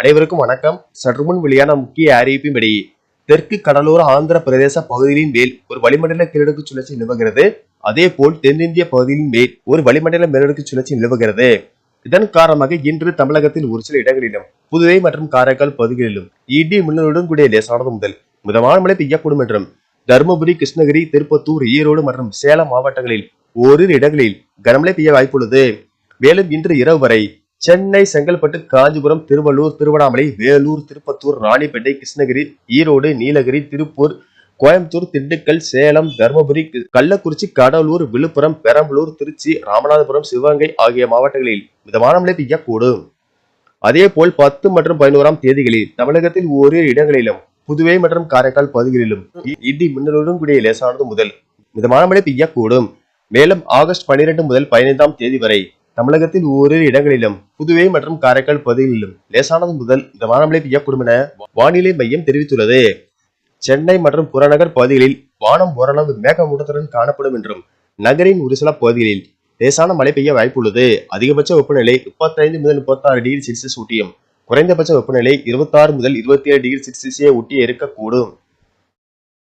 அனைவருக்கும் வணக்கம். சற்றுமுன் வெளியான முக்கிய அறிவிப்பின்படி தெற்கு கடலோர ஆந்திர பிரதேச பகுதிகளின் மேல் ஒரு வளிமண்டல கிழக்கு சுழற்சி நிலவுகிறது. அதே போல் தென்னிந்திய பகுதியின் மேல் ஒரு வளிமண்டல மேலடுக்கு சுழற்சி நிலவுகிறது. இதன் காரணமாக இன்று தமிழகத்தில் ஒரு சில இடங்களிலும் புதுவை மற்றும் காரைக்கால் பகுதிகளிலும் இடி மின்னலுடன் கூடிய லேசானது முதல் மிதமான மழை பெய்யக்கூடும் என்றும் தருமபுரி கிருஷ்ணகிரி திருப்பத்தூர் ஈரோடு மற்றும் சேலம் மாவட்டங்களில் ஓரிரு இடங்களில் கனமழை பெய்ய வாய்ப்புள்ளது. மேலும் இன்று இரவு வரை சென்னை செங்கல்பட்டு காஞ்சிபுரம் திருவள்ளூர் திருவண்ணாமலை வேலூர் திருப்பத்தூர் ராணிப்பேட்டை கிருஷ்ணகிரி ஈரோடு நீலகிரி திருப்பூர் கோயம்புத்தூர் திண்டுக்கல் சேலம் தருமபுரி கள்ளக்குறிச்சி கடலூர் விழுப்புரம் பெரம்பலூர் திருச்சி ராமநாதபுரம் சிவகங்கை ஆகிய மாவட்டங்களில் மிதமான மழை பெய்யக்கூடும். அதே போல் பத்து மற்றும் பதினோராம் தேதிகளில் தமிழகத்தில் ஓரிரு இடங்களிலும் புதுவை மற்றும் காரைக்கால் பகுதிகளிலும் இடி மின்னலுடன் கூடிய லேசானது முதல் மிதமான மழை பெய்யக்கூடும். மேலும் ஆகஸ்ட் பனிரெண்டு முதல் பதினைந்தாம் தேதி வரை தமிழகத்தில் ஓரிரு இடங்களிலும் புதுவை மற்றும் காரைக்கால் பகுதிகளிலும் லேசானது முதல் மிதமான மழை பெய்யக்கூடும் என வானிலை மையம் தெரிவித்துள்ளது. சென்னை மற்றும் புறநகர் பகுதிகளில் வானம் ஓரளவு மேகமூட்டத்துடன் காணப்படும் என்றும் நகரின் ஒரு சில பகுதிகளில் லேசான மழை பெய்ய வாய்ப்புள்ளது. அதிகபட்ச வெப்பநிலை முப்பத்தைந்து முதல் முப்பத்தாறு டிகிரி செல்சியஸ் ஊட்டியும் குறைந்தபட்ச வெப்பநிலை இருபத்தாறு முதல் இருபத்தி ஏழு டிகிரி செல்சியஸை ஒட்டி இருக்கக்கூடும்.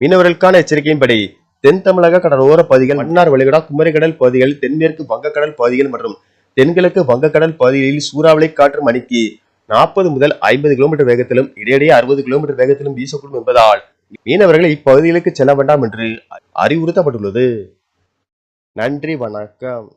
மீனவர்களுக்கான எச்சரிக்கையின்படி தென் தமிழக கடலோர பகுதிகள் மன்னார் வளைகுடா குமரிக்கடல் பகுதிகள் தென்மேற்கு வங்கக்கடல் பகுதிகள் மற்றும் தென்கிழக்கு வங்கக்கடல் பகுதிகளில் சூறாவளி காற்று மணிக்கு நாற்பது முதல் ஐம்பது கிலோமீட்டர் வேகத்திலும் இடையிடையே அறுபது கிலோமீட்டர் வேகத்திலும் வீசக்கூடும் என்பதால் மீனவர்கள் இப்பகுதிகளுக்கு செல்ல வேண்டாம் என்று அறிவுறுத்தப்பட்டுள்ளது. நன்றி வணக்கம்.